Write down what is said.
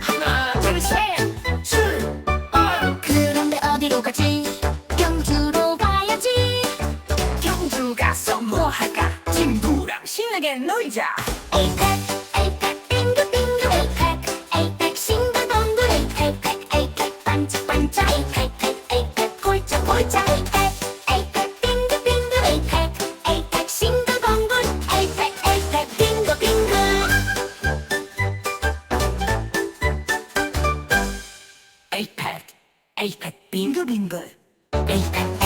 하나 둘셋출 어, 그런데 어디로 가지? 경주로 가야지. 경주 가서 뭐 할까? 친구랑 신나게 놀자. 에이펙 에이펙 빙글빙글 에이펙 에이펙 싱글벙글 에이펙 에이펙 반짝반짝. 에이펙 에이펙 에이펙 에이펙 에이펙 에이